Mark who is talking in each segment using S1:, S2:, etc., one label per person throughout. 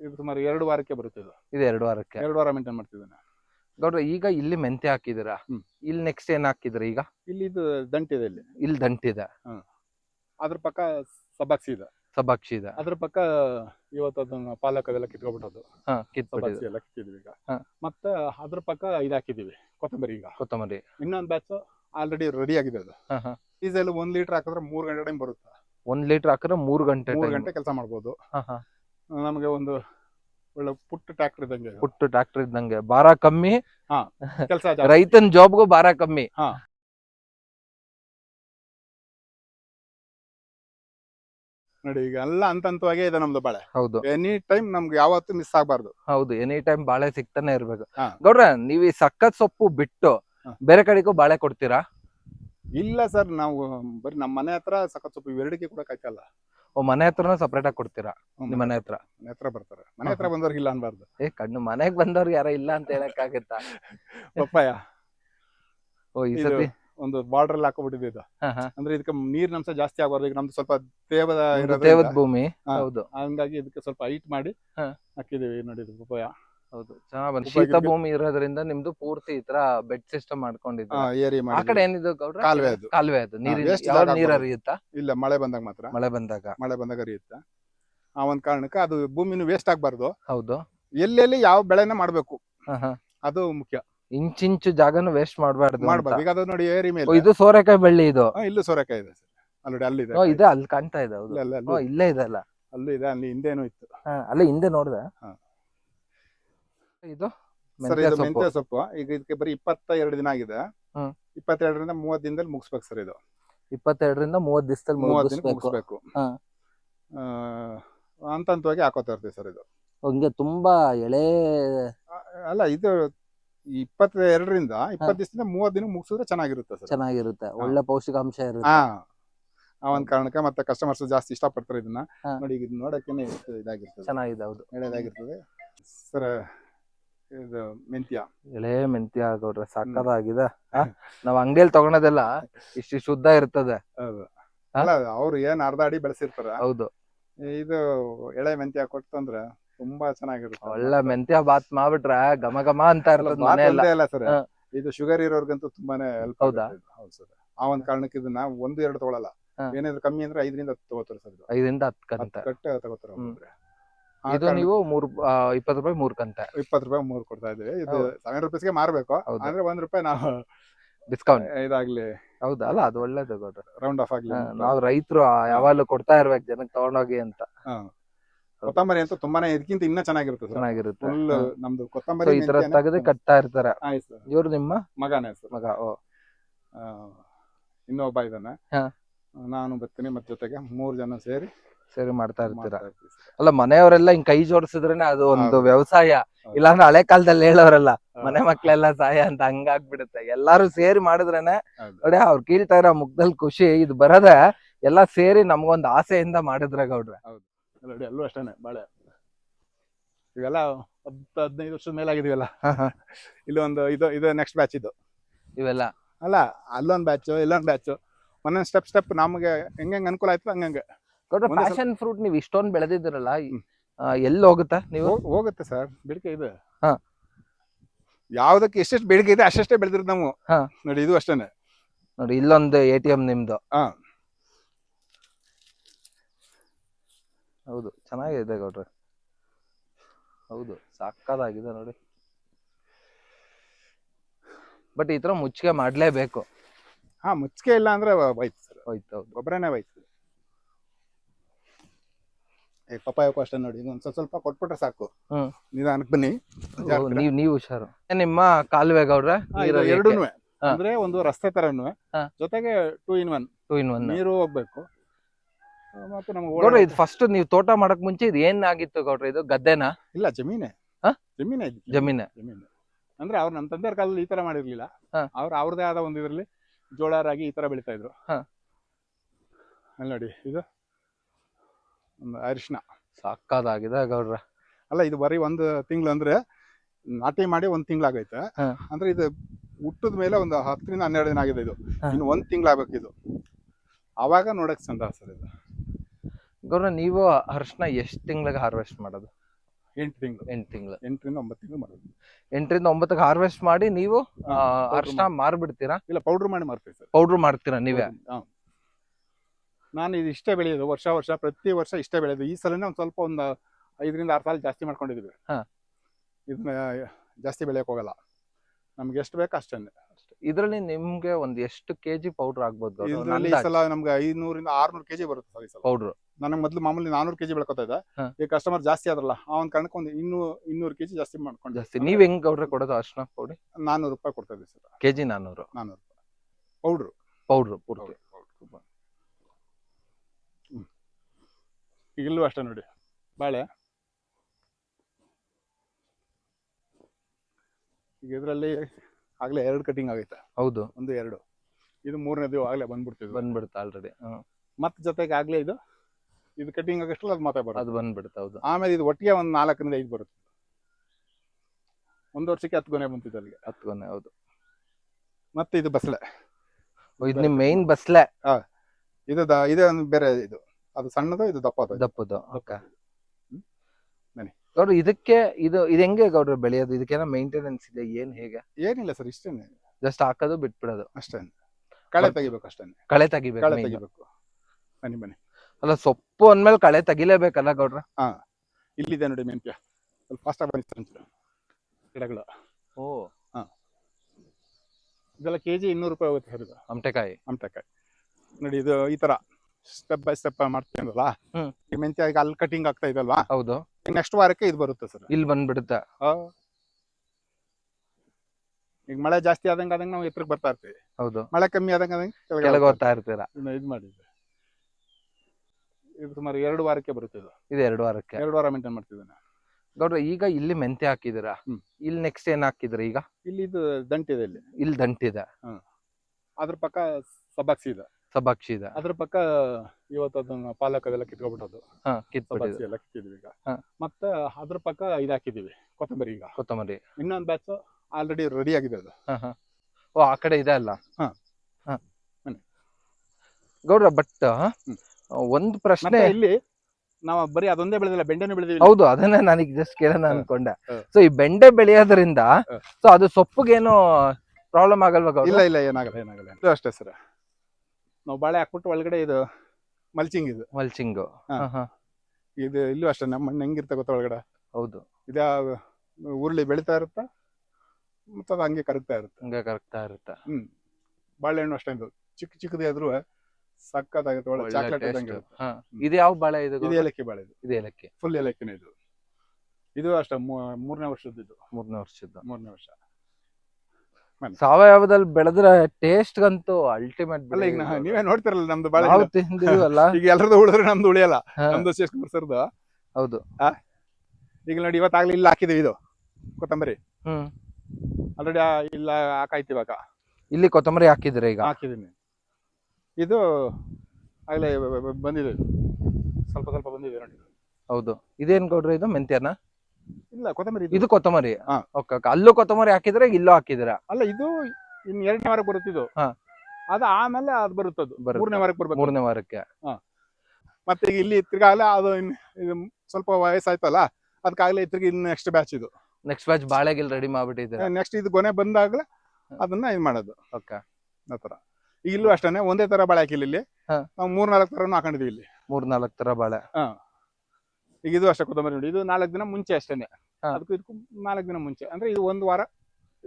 S1: ಇದು ಸುಮಾರು ಎರಡು ವಾರಕ್ಕೆ ಬರುತ್ತೆ ಇದು.
S2: ಇದು ಎರಡು ವಾರಕ್ಕೆ.
S1: ಎರಡು ವಾರ ಮೇಂಟೈನ್ ಮಾಡ್ತಿದ್ದೇನೆ.
S2: ಗೌಡ್ರ ಈಗ ಇಲ್ಲಿ ಮೆಂತೆ ಹಾಕಿದಿರಾ
S1: ಹ್ಮ್.
S2: ಇಲ್ಲಿ ನೆಕ್ಸ್ಟ್ ಏನ್ ಹಾಕಿದ್ರಿ ಈಗ?
S1: ಇಲ್ಲಿ ಇದು ದಂಟಿದೆ ಇಲ್ಲಿ.
S2: ಇಲ್ಲಿ ದಂಟಿದೆ
S1: ಅದ್ರ ಪಕ್ಕ ಸಬಾಕ್ಸಿ ಇದೆ.
S2: ಸಬಾಕ್ಷಿ ಇದೆ.
S1: ಅದ್ರ ಪಕ್ಕ ಇವತ್ತು ಅದನ್ನ ಪಾಲಕ್ ಅದೆಲ್ಲ ಕಿತ್ಕೊಬಿಟ್ಟದ್ದು
S2: ಹಾ
S1: ಸಬಾಕ್ಸಿ
S2: ಕಿತ್ಬಿಟ್ಟಿದೆ
S1: ಎಲ್ಲ ಕಿತ್ತಿದ್ವಿ ಈಗ.
S2: ಹಾ.
S1: ಮತ್ತೆ ಅದ್ರ ಪಕ್ಕ ಇದು ಹಾಕಿದೀವಿ ಕೊತ್ತಂಬರಿ ಈಗ.
S2: ಕೊತ್ತಂಬರಿ.
S1: ಇನ್ನೊಂದು ಬ್ಯಾಚ್ ಆಲ್ರೆಡಿ ರೆಡಿ ಆಗಿದೆ ಅದು.
S2: ಹಾ ಹಾ.
S1: ಡೀಸೆಲ್ ಒಂದ್ ಲೀಟರ್ ಹಾಕಿದ್ರೆ ಮೂರ್ ಗಂಟೆ ಟೈಮ್ ಬರುತ್ತೆ?
S2: ಒಂದ್ ಲೀಟರ್ ಹಾಕಿದ್ರೆ ಮೂರ್ ಗಂಟೆ
S1: ಮೂರ್
S2: time.
S1: ಗಂಟೆ ಕೆಲಸ ಮಾಡ್ಬೋದು.
S2: ಹಾ ಹಾ.
S1: ನಮಗೆ ಒಂದು ಒಳ್ಳೆ ಪುಟ್ಟ ಟ್ರ್ಯಾಕ್ಟರ್ ಇದ್ದಂಗೆ.
S2: ಪುಟ್ಟ ಟ್ರಾಕ್ಟರ್ ಇದ್ದಂಗೆ. ಭಾರ ಕಮ್ಮಿ.
S1: ಕೆಲಸ
S2: ರೈತನ ಜಾಬ್ಗೂ ಭಾರ ಕಮ್ಮಿ.
S1: ನೋಡಿ ಈಗ ಎಲ್ಲ ಹಂತ ಹಂತವಾಗೇ ಇದೆ ನಮ್ದು ಬಾಳೆ.
S2: ಹೌದು.
S1: ಎನಿ ಟೈಮ್ ನಮ್ಗೆ ಯಾವತ್ತೂ ಮಿಸ್ ಆಗ್ಬಾರ್ದು.
S2: ಹೌದು ಎನಿ ಟೈಮ್ ಬಾಳೆ ಸಿಗ್ತಾನೆ ಇರ್ಬೇಕು.
S1: ಹಾ.
S2: ಗೌಡ್ರ ನೀವ್ ಈ ಸಕ್ಕತ್ ಸೊಪ್ಪು ಬಿಟ್ಟು
S1: ಹಾ.
S2: ಬೇರೆ ಕಡೆಗೂ ಬಾಳೆ ಕೊಡ್ತೀರಾ?
S1: ಇಲ್ಲ ಸರ್ ನಾವು ಬರೀ ನಮ್ಮ ಮನೆ ಹತ್ರ ಸಖತ್ ಸ್ವಲ್ಪ ಇವೆರಡಿಗೆ ಕೂಡ ಕಾಯ್ತಲ್ಲ
S2: ಓ ಮನೆ ಹತ್ರನೂ ಸಪ್ರೇಟ್ ಆಗಿ ಕೊಡ್ತೀರಾ? ನಿಮ್ ಮನೆ ಹತ್ರ.
S1: ಮನೆ ಹತ್ರ ಬರ್ತಾರೆ. ಮನೆ ಹತ್ರ ಬಂದವ್ರಿಗೆ ಇಲ್ಲ ಅನ್ಬಾರ್ದು.
S2: ಏ ಕಣ್ಣು ಮನೆಗ್ ಬಂದವ್ರಿಗೆ ಯಾರ ಇಲ್ಲ ಅಂತ ಹೇಳಕ್ ಆಗತ್ತಾ
S1: ಪಪ್ಪಾಯ.
S2: ಓ ಈ
S1: ಇದು
S2: ಸತಿ
S1: ಒಂದು ಬಾರ್ಡರ್ ಅಲ್ಲಿ ಹಾಕೊಬಿಟ್ಟಿದೆ ಇದು.
S2: ಹಾ, ಹಾ.
S1: ಅಂದ್ರೆ ಇದಕ್ಕೆ ನೀರಿನ ಅಂಶ ಜಾಸ್ತಿ ಆಗಬಾರ್ದು ಈಗ ನಮ್ದು ಸ್ವಲ್ಪ ತೇವದ
S2: ಒಂದು
S1: ಇರೋದ್ರಿಂದ.
S2: ತೇವದ ಭೂಮಿ
S1: ಹಾ.
S2: ಹೌದು.
S1: ಹಂಗಾಗಿ ಇದಕ್ಕೆ ಸ್ವಲ್ಪ ಹೈಟ್ ಮಾಡಿ
S2: ಹಾ.
S1: ಹಾಕಿದೀವಿ ನೋಡಿ ಇದು ಪಪ್ಪಾಯ.
S2: ಹೌದು. ಚೆನ್ನಾಗ್
S1: ಬಂತು.
S2: ಶೀತ ಭೂಮಿ ಇರೋದ್ರಿಂದ ನಿಮ್ದು ಪೂರ್ತಿ ಈ ತರ ಬೆಡ್ ಸಿಸ್ಟಮ್ ಮಾಡ್ಕೊಂಡಿದ್ರೆ
S1: ಏರಿ
S2: ಆ ಕಡೆ ಏನಿದೆ ಗೌಡ್ರ?
S1: ಕಾಲುವೆ ಅದು.
S2: ಕಾಲುವೆ ಅದು. ನೀರಿನ
S1: waste
S2: ಯಾವ
S1: ಜಾಗ
S2: ನೀರ್
S1: ಆಗ್ಬಾರ್ದು.
S2: ಹರಿಯುತ್ತಾ?
S1: ಇಲ್ಲ ಮಳೆ ಬಂದಾಗ ಮಾತ್ರ.
S2: ಮಳೆ ಬಂದಾಗ.
S1: ಮಳೆ ಬಂದಾಗ ಹರಿಯುತ್ತೆ? ಆ ಒಂದ್ ಕಾರಣಕ್ಕೆ ಅದು ಭೂಮಿನೂ ವೇಸ್ಟ್ ಆಗ್ಬಾರ್ದು.
S2: ಹೌದು.
S1: ಎಲ್ಲೆಲ್ಲಿ ಯಾವ ಬೆಳೆನ ಮಾಡ್ಬೇಕು?
S2: ಹಾ, ಹಾ.
S1: ಅದು ಮುಖ್ಯ.
S2: ಇಂಚಿಂಚು ಜಾಗನು ವೇಸ್ಟ್ ಮಾಡಬಾರ್ದು
S1: ಮಾಡ್ಬಾರ್ದು. ಈಗ ಅದು ನೋಡಿ ಏರಿ ಮೇಲೆ.
S2: ಇದು ಸೋರೆಕಾಯಿ ಬಳ್ಳಿ ಇದು.
S1: ಹಾ, ಇಲ್ಲೂ ಸೋರೆಕಾಯಿ ಇದೆ ಸರ್. ಅಲ್ಲಿ ಅಲ್ಲಿದೆ.
S2: ಓ ಇದೆ ಅಲ್ಲಿ ಕಾಣ್ತಾ ಇದೆ ಹೌದು.
S1: ಇಲ್ಲ,
S2: ಓ
S1: ಅಲ್ಲೂ
S2: ಇಲ್ಲೇ ಇದೆ ಅಲ್ಲ.
S1: ಅಲ್ಲೂ ಇದೆ ಅಲ್ಲಿ ಹಿಂದೆನೂ ಇತ್ತು.
S2: ಅಲ್ಲಿ ಅಲ್ಲೇ ಹಿಂದೆ ನೋಡ್ದೆ.
S1: ಹಾ.
S2: ಇದು
S1: ಸರ್
S2: ಮೆಂತ್ಯ
S1: ಇದು
S2: ಸೊಪ್ಪು.
S1: ಮೆಂತ್ಯ ಸೊಪ್ಪು. ಈಗ ಇದಕ್ಕೆ ಬರೀ ಇಪ್ಪತ್ತ ಎರಡು ದಿನ ಆಗಿದೆ. ಇಪ್ಪತ್ತೆರಡರಿಂದ ಮೂವತ್ತು ದಿನದಲ್ಲಿ ಮುಗಿಸ್ಬೇಕು ಸರ್ ಇದು.
S2: ಇಪ್ಪತ್ತೆರಡರಿಂದ ಮೂವತ್ತು ದಿವಸದಲ್ಲಿ
S1: ಮೂವತ್ತು ದಿನ
S2: ಮುಗಿಸ್ಬೇಕು.
S1: ಹಂತ ಹಂತವಾಗಿ ಹಾಕೋತಾ ಇರ್ತೀವಿ ಸರ್ ಇದು.
S2: ಹಂಗೆ ತುಂಬಾ ಎಳೆ
S1: ಅಲ್ಲ ಇದು ಇಪ್ಪತ್ತೆರಡರಿಂದ ಇಪ್ಪತ್ತು ದಿವಸದಿಂದ ಮೂವತ್ತು ದಿನ ಮುಗಿಸಿದ್ರೆ ಚೆನ್ನಾಗಿರುತ್ತೆ ಸರ್.
S2: ಚೆನ್ನಾಗಿರುತ್ತೆ. ಒಳ್ಳೆ ಪೌಷ್ಟಿಕಾಂಶ ಇರುತ್ತೆ.
S1: ಆ ಒಂದ್ ಕಾರಣಕ್ಕೆ ಮತ್ತೆ ಕಸ್ಟಮರ್ಸ್ ಜಾಸ್ತಿ ಇಷ್ಟಪಡ್ತಾರೆ ಇದನ್ನ. ನೋಡಿ ಇದು ನೋಡಕ್ಕೆ ಇದಾಗಿರ್ತದೆ.
S2: ಚೆನ್ನಾಗಿದೆ ಹೌದು.
S1: ಒಳ್ಳೇದಾಗಿರ್ತದೆ ಸರ್ ಇದು ಮೆಂತ್ಯ.
S2: ಎಳೆ ಮೆಂತ್ಯ ಗೌಡ್ರೆ ಸಕ್ಕದಾಗಿದೆ ನಾವ್ ಅಂಗಡಿಯಲ್ಲಿ ತಗೊಳೋದೆಲ್ಲ ಇಷ್ಟು ಶುದ್ಧ ಇರ್ತದೆ.
S1: ಹೌದು. ಅಲ್ಲ ಅವ್ರು ಏನ್ ಅರ್ಧ ಅಡಿ ಬೆಳೆಸಿರ್ತಾರ.
S2: ಹೌದು.
S1: ಇದು ಎಳೆ ಮೆಂತ್ಯ ಕೊಟ್ಟಂದ್ರ ತುಂಬಾ ಚೆನ್ನಾಗಿರುತ್ತೆ.
S2: ಒಳ್ಳೆ ಮೆಂತ್ಯ ಬಾತ್ ಮಾಡ್ಬಿಟ್ರ ಘಮ ಘಮ ಅಂತ
S1: ಇರಲ್ಲ
S2: ಇರ್ತದೆ
S1: ಬಾತ್
S2: ಮನೆ ಎಲ್ಲ
S1: ಒಂದೇ ಸರ್. ಇದು ಶುಗರ್ ಇರೋರ್ಗಂತೂ ತುಂಬಾನೇ ಹೆಲ್ಪ್
S2: ಹೌದಾ?
S1: ಹೌದು ಸರ್. ಆ ಒಂದ್ ಕಾರಣಕ್ಕೆ ಇದನ್ನ ಒಂದು ಎರಡು ತಗೊಳಲ್ಲ. ಏನಾದ್ರು ಕಮ್ಮಿ ಅಂದ್ರೆ ಐದರಿಂದ ಹತ್ತು ತಗೋತಾರೆ ಸರ್
S2: ಐದರಿಂದ ಹತ್ತು
S1: ಕಟ್ಟೆ ತಗೋತಾರೆ
S2: ಇದು ನೀವು ಮೂರ್ ಇಪ್ಪತ್ತು ರೂಪಾಯಿ ಮೂರ್ ಕಂತೆ.
S1: ಇಪ್ಪತ್ತು ರೂಪಾಯಿ ಮೂರ್ ಕೊಡ್ತಾ ಇದ್ದೀವಿ. ಇದು. ಸೆವೆನ್ ರುಪೀಸ್ಗೆ ಮಾರ್ಬೇಕು.
S2: ಹೌದು.
S1: ಅಂದ್ರೆ ಒಂದ್ ರೂಪಾಯಿ ನಾವು
S2: ಡಿಸ್ಕೌಂಟ್.
S1: ಇದಾಗ್ಲಿ.
S2: ಹೌದಾ ಅಲ್ಲ ಅದು ಒಳ್ಳೇದು ಗೌಡ್ರೆ.
S1: ರೌಂಡ್ ಆಫ್ ಆಗ್ಲಿ
S2: ಹಾ. ನಾವ್ ರೈತರು ಯಾವಾಗ್ಲೂ ಕೊಡ್ತಾ ಇರ್ಬೇಕು ಜನಕ್ಕೆ ತಗೊಂಡೋಗಿ ಅಂತ.
S1: ಕೊತ್ತಂಬರಿ ಅಂತೂ ತುಂಬಾನೇ ಇದಕ್ಕಿಂತ ಇನ್ನೂ ಚೆನ್ನಾಗಿರುತ್ತೆ ಸರ್.
S2: ಚೆನ್ನಾಗಿರುತ್ತೆ.
S1: ಫುಲ್. ನಮ್ದು ಕೊತ್ತಂಬರಿ
S2: ಈ ತರ
S1: ಮೆಂತ್ಯನೇ
S2: ತೆಗೆದು ಕಟ್ತಾ ಇರ್ತಾರೆ.
S1: ಆಯ್ತು ಸರ್.
S2: ಇವ್ರು ನಿಮ್ಮ?
S1: ಮಗನೇ ಸರ್.
S2: ಮಗ ಓ.
S1: ಆ, ಇನ್ನೊಬ್ಬ ಇದ್ದಾನೆ.
S2: ಹಾ.
S1: ನಾನು ಬರ್ತೀನಿ ಮತ್ತೆ ಜೊತೆಗೆ ಮೂರ್ ಜನ ಸೇರಿ
S2: ಸರಿ ಮಾಡ್ತಾ ಇರ್ತೀರಾ? ಅಲ್ಲ ಮನೆಯವರೆಲ್ಲ ಹಿಂಗ್ ಕೈ ಜೋಡಿಸಿದ್ರೇನೆ ಅದು ಒಂದು ವ್ಯವಸಾಯ. ಇಲ್ಲಾಂದ್ರೆ ಹಳೆ ಕಾಲದಲ್ಲಿ ಹೇಳೋರಲ್ಲ ಮನೆ ಮಕ್ಳೆಲ್ಲ ಸಹಾಯ ಅಂತ ಹಂಗಾಗ್ಬಿಡುತ್ತೆ. ಎಲ್ಲಾರು ಸೇರಿ ಮಾಡಿದ್ರೇನೆ. ನೋಡಿ ಅವ್ರು ಕೀಳ್ತಾ ಇರೋ ಮುಖದಲ್ಲಿ ಖುಷಿ ಇದು ಬರದೆ ಎಲ್ಲಾ ಸೇರಿ ನಮ್ಗೊಂದ್ ಆಸೆಯಿಂದ ಮಾಡಿದ್ರೆ ಗೌಡ್ರೆ?
S1: ನೋಡಿ ಎಲ್ಲೂ ಅಷ್ಟೇನೆ ಬಾಳೆ. ಇವೆಲ್ಲ ಹತ್ತು ಹದಿನೈದು ವರ್ಷದ ಮೇಲಾಗಿದೀವಲ್ಲ ಇಲ್ಲಿ ಒಂದು ಇದು ಇದು ನೆಕ್ಸ್ಟ್ ಬ್ಯಾಚ್ ಇದು.
S2: ಇವೆಲ್ಲ.
S1: ಅಲ್ಲ ಅಲ್ಲೊಂದು ಬ್ಯಾಚು ಇಲ್ಲೊಂದು ಬ್ಯಾಚು ಒಂದೊಂದು ಸ್ಟೆಪ್ ಸ್ಟೆಪ್ ನಮಗೆ ಹೆಂಗ್ ಅನುಕೂಲ ಆಯ್ತು ಹಂಗಂಗೆ.
S2: ಗೌಡ್ರೆ
S1: ಒಂದೇ
S2: ಪ್ಯಾಷನ್ ಫ್ರೂಟ್ ನೀವು ಇಷ್ಟೊಂದು ಬೆಳೆದಿದ್ದೀರಲ್ಲ. ಎಲ್ಲಿ ಹೋಗುತ್ತಾ ನೀವು?
S1: ಹೋಗುತ್ತೆ ಸರ್ ಬೇಡಿಕೆ ಇದೆ.
S2: ಹಾ.
S1: ಯಾವ್ದಕ್ಕೆ ಎಷ್ಟೆಷ್ಟು ಬೇಡಿಕೆ ಇದೆ ಅಷ್ಟೇ ಬೆಳೆದಿರೋದು ನಾವು.
S2: ಹಾ.
S1: ನೋಡಿ ಇದು ಅಷ್ಟೇನೆ.
S2: ನೋಡಿ ಇಲ್ಲೊಂದು ಎ ಟಿ ಎಂ ನಿಮ್ದು.
S1: ಹಾ.
S2: ಹೌದು ಚೆನ್ನಾಗಿದೆ ಗೌಡ್ರೆ. ಹೌದು ಸಕ್ಕದಾಗಿದೆ ನೋಡಿ. ಬಟ್ ಈ ತರ ಮುಚ್ಚಿಗೆ ಮಾಡಲೇಬೇಕು.
S1: ಹಾ ಮುಚ್ಚಿಗೆ ಇಲ್ಲ ಅಂದ್ರೆ ಹೋಯ್ತು ಸರ್.
S2: ಹೋಯ್ತು ಹೌದು.
S1: ಗೊಬ್ಬರನೇ ಹೋಯ್ತು. ಏ ಪಪ್ಪಾಯಕ್ಕೂ ಅಷ್ಟೇ ನೋಡಿ ಒಂದ್ ಸ್ವಲ್ಪ ಸ್ವಲ್ಪ ಕೊಟ್ಬಿಟ್ರೆ ಸಾಕು.
S2: ಹ್ಮ್.
S1: ನಿಧಾನಕ್ಕೆ ಬನ್ನಿ.
S2: ನೀವು ನೀವ್ ನೀವು ಹುಷಾರು. ಏ, ನಿಮ್ಮ ಕಾಲುವೆ ಗೌಡ್ರೆ
S1: ಎರಡೂ
S2: ಹಾ.
S1: ಅಂದ್ರೆ ಒಂದು ರಸ್ತೆ ತರನು
S2: ಹಾ.
S1: ಜೊತೆಗೆ two in one
S2: two in one
S1: ನೀರು ಹೋಗ್ಬೇಕು. ಆ, ಮತ್ತೆ ನಮ್ಗೆ
S2: ಗೌಡ್ರೆ ಇದು ಫಸ್ಟ್ ನೀವು ತೋಟ ಮಾಡಕ್ ಮುಂಚೆ ಇದು ಏನ್ ಆಗಿತ್ತು ಗೌಡ್ರ? ಇದು ಗದ್ದೆನಾ?
S1: ಇಲ್ಲ ಜಮೀನೆ.
S2: ಹಾ?
S1: ಜಮೀನೆ
S2: ಜಮೀನೆ.
S1: ಜಮೀನು. ಅಂದ್ರೆ ಅವ್ರು ನಮ್ಮ ತಂದೆಯವ್ರ ಕಾಲದಲ್ಲಿ ಈ ತರ ಮಾಡಿರ್ಲಿಲ್ಲ.
S2: ಅವ್ರ
S1: ಅವ್ರು ಅವ್ರದೇ ಆದ ಒಂದು ಇದರಲ್ಲಿ ಜೋಳ ರಾಗಿ ಈ ತರ ಬೆಳಿತಾ ಇದ್ರು.
S2: ಹಾ.
S1: ಅಲ್ಲಿ ನೋಡಿ ಇದು. ಒಂದು ಅರಿಶಿನ.
S2: ಸಾಕಾಗಿದೆ ಗೌಡ್ರ.
S1: ಅಲ್ಲ ಇದು ಬರೀ ಒಂದು ತಿಂಗಳು ಅಂದ್ರೆ ನಾಟಿ ಮಾಡಿ ಒಂದ್ ತಿಂಗಳಾಗೈತೆ.
S2: ಆಗೈತೆ
S1: ಅಂದ್ರೆ ಇದು ಹುಟ್ಟದ ಮೇಲೆ ಒಂದು ಹತ್ತರಿಂದ ಹನ್ನೆರಡು ದಿನ ಆಗಿದೆ ಇದು. ಇನ್ನು ಒಂದ್ ತಿಂಗಳಾಗಬೇಕು ಇದು. ಅವಾಗ ನೋಡಕ್ ಚಂದ ಸರ್ ಇದು.
S2: ಗೌರ ನೀವು ಅರ್ಶನ ಎಷ್ಟು ತಿಂಗಳಿಗೆ ಹಾರ್ವೆಸ್ಟ್ ಮಾಡೋದು?
S1: ಎಂಟು ತಿಂಗಳು.
S2: ಎಂಟು ತಿಂಗಳು.
S1: ಎಂಟರಿಂದ ಒಂಬತ್ತು ತಿಂಗಳು ಮಾಡೋದು.
S2: ಎಂಟರಿಂದ ಒಂಬತ್ತಕ್ಕೆ ಹಾರ್ವೆಸ್ಟ್ ಮಾಡಿ ನೀವು ಅರ್ಶಿನ ಮಾರ್ಬಿಡ್ತೀರಾ?
S1: ಇಲ್ಲ ಪೌಡರ್ ಮಾಡಿ ಮಾರ್ತೀವಿ ಸರ್.
S2: ಪೌಡ್ರ್ ಮಾಡ್ತೀರಾ ನೀವೇ.
S1: ನಾನು ಇದು ಇಷ್ಟೇ ಬೆಳೆಯೋದು ವರ್ಷ ವರ್ಷ ಪ್ರತಿ ವರ್ಷ ಇಷ್ಟೇ ಬೆಳೆಯೋದು. ಈ ಸಲನೇ ಒಂದು ಸ್ವಲ್ಪ ಒಂದು ಐದರಿಂದ ಆರು ಸಾಲ ಜಾಸ್ತಿ ಮಾಡ್ಕೊಂಡಿದ್ವಿ.
S2: ಹಾ.
S1: ಇದನ್ನ ಜಾಸ್ತಿ ಬೆಳೆಯಕ್ಕೆ ಹೋಗಲ್ಲ. ನಮ್ಗೆ ಎಷ್ಟು ಬೇಕು ಅಷ್ಟೇ.
S2: ಇದ್ರಲ್ಲಿ ನಿಮ್ಗೆ ಒಂದ್ ಎಷ್ಟು ಕೆಜಿ ಪೌಡರ್ ಆಗ್ಬೋದು
S1: ಇದರಲ್ಲಿ ಈ ಸಲ ನಮ್ಗೆ ಐನೂರಿಂದ ಆರ್ನೂರು ಕೆಜಿ ಬರುತ್ತೆ ಸರ್ ಈ ಸಲ.
S2: ಪೌಡರ್
S1: ನನಗೆ ಮೊದಲು ಮಾಮೂಲಿ ನಾನೂರು ಕೆಜಿ ಬೆಳ್ಕೊತಾ ಇದ್ದೆ.
S2: ಹಾ.
S1: ಈ ಕಸ್ಟಮರ್ ಜಾಸ್ತಿ ಆದ್ರಲ್ಲ ಆ ಒಂದು ಕಾರಣಕ್ಕೆ ಒಂದು ಇನ್ನೂ ಇನ್ನೂರು ಕೆಜಿ ಜಾಸ್ತಿ ಮಾಡ್ಕೊಂಡು
S2: ಜಾಸ್ತಿ. ನೀವ್ ಹೆಂಗ್ ಗೌಡ್ರೆ ಕೊಡೋದು ಅಷ್ಟು ಪೌಡಿ?
S1: ನಾನ್ನೂರು ರೂಪಾಯಿ ಕೊಡ್ತಾ ಇದ್ದೀವಿ ಸರ್.
S2: ಕೆಜಿ ನಾನೂರು.
S1: ನಾನೂರು ರೂಪಾಯಿ. ಪೌಡ್ರು
S2: ಪೌಡ್ರ್ ಪೂರ್ತಿ.
S1: ಈಗ ಇಲ್ಲೂ ಅಷ್ಟೇ ನೋಡಿ. ಬಾಳೆ. ಈಗ ಇದರಲ್ಲಿ ಆಗ್ಲೇ ಎರಡು ಕಟಿಂಗ್ ಆಗೈತೆ.
S2: ಹೌದು.
S1: ಒಂದು ಎರಡು. ಇದು ಮೂರನೇದು ಆಗ್ಲೇ ಬಂದ್ಬಿಡ್ತಿದ್ವಿ
S2: ಬಂದ್ಬಿಡುತ್ತೆ ಆಲ್ರೆಡಿ
S1: ಮತ್ತೆ ಜೊತೆಗೆ ಆಗ್ಲೇ ಇದು ಇದು ಕಟಿಂಗ್ ಆಗಷ್ಟಲ್ಲ ಅದು ಮತ್ತೆ ಬರುತ್ತೆ.
S2: ಅದು ಬಂದ್ಬಿಡುತ್ತೆ ಹೌದು.
S1: ಆಮೇಲೆ ಇದು ಒಟ್ಟಿಗೆ ಒಂದು ನಾಲ್ಕರಿಂದ ಐದು ಬರುತ್ತೆ. ಒಂದು ವರ್ಷಕ್ಕೆ ಹತ್ತು ಗೊನೆ ಬಂತಿತ್ತು ಅಲ್ಲಿಗೆ.
S2: ಹತ್ತು ಗೊನೆ ಹೌದು.
S1: ಮತ್ತೆ ಇದು ಬಸಳೆ
S2: ಇದು ನಿಮ್ಮ ಮೇನ್
S1: ಇದು ದ- ಇದೇ ಒಂದು ಬೇರೆ ಇದು. ಅದು ಸಣ್ಣದು ಇದು ದಪ್ಪದು
S2: ದಪ್ಪದು? ಓಕೆ.
S1: ಬನ್ನಿ.
S2: ಗೌಡ್ರು ಇದಕ್ಕೆ ಇದು ಇದು ಹೆಂಗೆ ಗೌಡ್ರು ಬೆಳೆಯೋದು? ಇದಕ್ಕೇನೋ ಮೇಂಟೆನೆನ್ಸ್ ಇದೆ ಏನ್ ಹೇಗೆ?
S1: ಏನಿಲ್ಲ ಸರ್ ಇಷ್ಟೇನೆ.
S2: ಜಸ್ಟ್ ಹಾಕೋದು ಬಿಟ್ಬಿಡೋದು.
S1: ಅಷ್ಟೇ ಕಳೆ ತೆಗಿಬೇಕು ಅಷ್ಟೇ
S2: ಕಳೆ ತೆಗಿಬೇಕು
S1: ಕಳೆ. ತೆಗಿಬೇಕು. ಬನ್ನಿ ಬನ್ನಿ.
S2: ಅಲ್ಲ ಸೊಪ್ಪು ಅಂದ್ಮೇಲೆ ಕಳೆ ತೆಗಿಲೇಬೇಕಲ್ಲ ಗೌಡ್ರ?
S1: ಇಲ್ಲಿದೆ ನೋಡಿ ಮೆಂತ್ಯ ಸ್ವಲ್ಪ ಫಾಸ್ಟ್ ಬನ್ನಿ ಸರ್ ಗಿಡಗಳು.
S2: ಓ.
S1: ಇದೆಲ್ಲ ಕೆ ಜಿ ಇನ್ನೂರು ರೂಪಾಯಿ ಹೋಗುತ್ತೆ ಸರ್ ಇದು.
S2: ಅಮಟೆಕಾಯಿ.
S1: ಅಮಟೆಕಾಯಿ. ನೋಡಿ ಇದು ಈ ತರ. ಸ್ಟೆಪ್ ಬೈ ಸ್ಟೆಪ್ ಮಾಡ್ತೀವಲ್ಲ
S2: ಹ್ಮ್.
S1: ಈ ಮೆಂತ್ಯ ಈಗ ಅಲ್ಲಿ ಕಟಿಂಗ್ ಆಗ್ತಾ ಇದಲ್ವಾ?
S2: ಹೌದು.
S1: ನೆಕ್ಸ್ಟ್ ವಾರಕ್ಕೆ ಇದು ಬರುತ್ತೆ ಸರ್.
S2: ಇಲ್ಲಿ ಬಂದ್ಬಿಡುತ್ತೆ.
S1: ಈಗ ಮಳೆ ಜಾಸ್ತಿ ಆದಂಗ ಆದಂಗ ನಾವು ಎತ್ತರಕ್ಕೆ ಬರ್ತಾ ಇರ್ತೀವಿ.
S2: ಹೌದು.
S1: ಮಳೆ ಕಮ್ಮಿ ಆದಂಗೆ ಆದಂಗೆ ಕೆಳಗೆ
S2: ಕೆಳಗೆ
S1: ಹೋಗ್ತಾ
S2: ಹೋಗ್ತಾ ಇರ್ತೀರಾ.
S1: ಇದು ಮಾಡಿದ್ರೆ ಇದು ಸುಮಾರು ಎರಡು ವಾರಕ್ಕೆ ಬರುತ್ತೆ ಇದು.
S2: ಇದು ಎರಡು ವಾರಕ್ಕೆ.
S1: ಎರಡು ವಾರ ಮೇಂಟೈನ್ ಮಾಡ್ತಿದ್ದೆ ನಾನು.
S2: ಗೌಡ್ರ ಈಗ ಇಲ್ಲಿ ಮೆಂತೆ ಹಾಕಿದಿರಾ
S1: ಹ್ಮ್.
S2: ಇಲ್ಲಿ ನೆಕ್ಸ್ಟ್ ಏನ್ ಹಾಕಿದ್ರಿ ಈಗ?
S1: ಇಲ್ಲಿ ಇದು ದಂಟಿದೆ ಇಲ್ಲಿ.
S2: ಇಲ್ಲಿ ದಂಟಿದೆ.
S1: ಅದ್ರ ಪಕ್ಕ ಸಬಾಕ್ಸಿ ಇದೆ.
S2: ಸಬಾಕ್ಷಿ ಇದೆ
S1: ಅದ್ರ ಪಕ್ಕ ಇವತ್ತು ಅದನ್ನ ಪಾಲಕ್ ಅದೆಲ್ಲ ಕಿತ್ಕೊಬಿಟ್ಟದ್ದು.
S2: ಹಾ
S1: ಎಲ್ಲ ಕಿತ್ತಿದ್ವಿ ಈಗ.
S2: ಹಾ.
S1: ಮತ್ತೆ ಅದ್ರ ಪಕ್ಕ ಇದು ಹಾಕಿದೀವಿ ಕೊತ್ತಂಬರಿ ಈಗ.
S2: ಕೊತ್ತಂಬರಿ.
S1: ಇನ್ನೊಂದು ಬ್ಯಾಚ್ ಆಲ್ರೆಡಿ ರೆಡಿ ಆಗಿದೆ ಅದು.
S2: ಹಾ ಹಾ. ಓ ಆ ಕಡೆ ಇದೆ ಅಲ್ಲ?
S1: ಹಾ.
S2: ಹಾ.
S1: ಬನ್ನಿ.
S2: ಗೌಡ್ರ ಬಟ್
S1: ಒಂದು
S2: ಒಂದ್ ಪ್ರಶ್ನೆ
S1: ಮತ್ತೆ ಇಲ್ಲಿ ನಾವು ಬರೀ ಅದೊಂದೇ ಬೆಳೆದಿಲ್ಲ ಬೆಂಡೆನೂ ಬೆಳೆದಿಲ್ಲ.
S2: ಹೌದು ಅದನ್ನೇ ನನಗೆ ಜಸ್ಟ್ ಕೇಳೋಣ
S1: ಹಾ.
S2: ಅನ್ಕೊಂಡೆ.
S1: ಹಾ.
S2: ಸೊ ಈ ಬೆಂಡೆ ಬೆಳೆಯೋದ್ರಿಂದ
S1: ಹಾ.
S2: ಸೊ ಅದು ಸೊಪ್ಪುಗೇನು ಪ್ರಾಬ್ಲಮ್ ಆಗಲ್ವಾ ಗೌಡ್ರ?
S1: ಇಲ್ಲ ಇಲ್ಲ ಏನಾಗಲ್ಲ ಏನಾಗಲ್ಲ. ಇದು ಅಷ್ಟೇ ಸರ್. ನಾವು ಬಾಳೆ ಹಾಕ್ಬಿಟ್ಟು ಒಳಗಡೆ ಇದು ಮಲ್ಚಿಂಗ್ ಇದು.
S2: ಮಲ್ಚಿಂಗು
S1: ಹಾ. ಇದು ಇಲ್ಲೂ ಅಷ್ಟೇ ನಮ್ಮ ಮಣ್ಣು ಹೆಂಗಿರುತ್ತೆ ಗೊತ್ತ ಒಳಗಡೆ?
S2: ಹೌದು.
S1: ಇದ್ಯಾ ಉರುಳಿ ಬೆಳಿತಾ ಇರುತ್ತ? ಮತ್ತೆ ಅದು ಹಂಗೆ ಕರಗ್ತಾ ಇರುತ್ತೆ.
S2: ಹಂಗೆ ಕರಗ್ತಾ ಇರುತ್ತೆ.
S1: ಹ್ಮ್. ಬಾಳೆಹಣ್ಣು ಅಷ್ಟೇ ಇದು. ಚಿಕ್ಕ ಚಿಕ್ಕದೇ ಆದ್ರೂ ಸಕ್ಕತ್ತಾಗುತ್ತೆ ಒಳ್ಳೆ
S2: ಒಳ್ಳೆ
S1: ಚಾಕ್ಲೇಟ್
S2: taste.
S1: ಇದ್ದಂಗೆ ಇರುತ್ತೆ.
S2: ಹಾ. ಇದು ಯಾವ ಬಾಳೆ ಇದು
S1: ಇದು ಏಲಕ್ಕಿ ಬಾಳೆ ಇದು.
S2: ಇದು ಏಲಕ್ಕಿ.
S1: ಫುಲ್ ಏಲಕ್ಕಿನೇ ಇದು. ಇದು ಅಷ್ಟೇ ಮೂರನೇ ವರ್ಷದ್ದು ಇದು.
S2: ಮೂರನೇ ವರ್ಷದ್ದು.
S1: ಮೂರನೇ ವರ್ಷ.
S2: ಸಾವಯವದಲ್ಲಿ ಬೆಳೆದ್ರೆ ಟೇಸ್ಟ್ ಗಂತೂ ಅಲ್ಟಿಮೇಟ್
S1: ಅಲ್ಲ ಈಗ ನಾ- ನೀವೇ ನೋಡ್ತಿರಲ್ಲ ನಮ್ದು ಬಾಳೆ
S2: ನಾವು
S1: ಗಿಡ.
S2: ತಿಂದಿದೀವಲ್ಲ?
S1: ಈಗ ಎಲ್ಲರದು ಉಳಿದ್ರೆ ನಮ್ದು ಉಳಿಯಲ್ಲ.
S2: ಹಾ,
S1: ನಮ್ದು ಶೇಷ್ಕುಮಾರ್ ಸರ್ದು
S2: ಹೌದು.
S1: ಈಗ ನೋಡಿ ಇವತ್ತಾಗ್ಲಿ ಇಲ್ಲ ಹಾಕಿದೀವಿ ಇದು. ಕೊತ್ತಂಬರಿ.
S2: ಹ್ಮ್.
S1: ಆಲ್ರೆಡಿ ಇಲ್ಲ ಹಾಕಾಯ್ತು ಇವಾಗ.
S2: ಇಲ್ಲಿ ಕೊತ್ತಂಬರಿ ಹಾಕಿದ್ರೆ ಈಗ?
S1: ಹಾಕಿದೀನಿ ಇದು ಆಗ್ಲೇ ಬ- ಬ- ಬಂದಿದೆ. ಸ್ವಲ್ಪ ಸ್ವಲ್ಪ ಬಂದಿದೆ ನೋಡಿ.
S2: ಹೌದು. ಇದೇನ್ ಗೌಡ್ರ ಇದು? ಮೆಂತ್ಯನ?
S1: ಇಲ್ಲ ಕೊತ್ತಂಬರಿ ಇದು.
S2: ಇದು ಕೊತ್ತಂಬರಿ.
S1: ಹಾ.
S2: Okay okay. ಅಲ್ಲೂ ಕೊತ್ತಂಬರಿ ಹಾಕಿದ್ರೆ ಇಲ್ಲೂ ಹಾಕಿದಿರ
S1: ಅಲ್ಲ ಇದು ಇನ್ ಎರಡನೇ ವಾರಕ್ಕೆ ಬರುತ್ತಿದ್ದು
S2: ಹಾ.
S1: ಅದು ಆಮೇಲೆ ಅದು ಬರುತ್ತದು
S2: ಬರುತ್ತೆ.
S1: ಮೂರನೇ ವಾರಕ್ಕೆ ಬರ್ಬೇಕು.
S2: ಮೂರನೇ ವಾರಕ್ಕೆ.
S1: ಮತ್ತೆ ಈಗ ಇಲ್ಲಿ ತಿರ್ಗಾಲ ಅದು ಇನ್- ಇದು ಸ್ವಲ್ಪ ವಯಸ್ಸಾಯ್ತಲ್ಲ ಅದಕ್ಕಾಗಲೇ ತಿರ್ಗಿ ಇನ್ನು ನೆಕ್ಸ್ಟ್ ಬ್ಯಾಚ್ ಇದು.
S2: ನೆಕ್ಸ್ಟ್ ಬ್ಯಾಚ್ ಬಾಳೆಗಿಲ್ ರೆಡಿ ಮಾಡ್ಬಿಟ್ಟಿದ್ದೀರಾ?
S1: ನೆಕ್ಸ್ಟ್ ಇದು ಕೊನೆ ಬಂದಾಗಲೇ ಅದನ್ನ ಇದು ಮಾಡೋದು.
S2: ಓಕೆ.
S1: ಆ ಥರ. ಇಲ್ಲೂ ಅಷ್ಟೇ ಒಂದೇ ತರ ಬಾಳೆ ಹಾಕಿಲ್ಲ ಇಲ್ಲಿ.
S2: ಹಾ.
S1: ನಾವು ಮೂರ್ ನಾಲ್ಕು ತರನು ಹಾಕೊಂಡಿದೀವಿ ಇಲ್ಲಿ.
S2: ಮೂರ್ ನಾಲ್ಕು ತರ ಬಾಳೆ
S1: ಈಗ ಇದು ಅಷ್ಟೇ ಕೊತ್ತಂಬರಿ ನೋಡಿ. ಇದು ನಾಲ್ಕು ದಿನ ಮುಂಚೆ ಅಷ್ಟೇನೆ.
S2: ಹಾ.
S1: ಅದಕ್ಕೂ ಇದಕ್ಕೂ ನಾಲ್ಕು ದಿನ ಮುಂಚೆ. ಅಂದ್ರೆ ಇದು ಒಂದು ವಾರ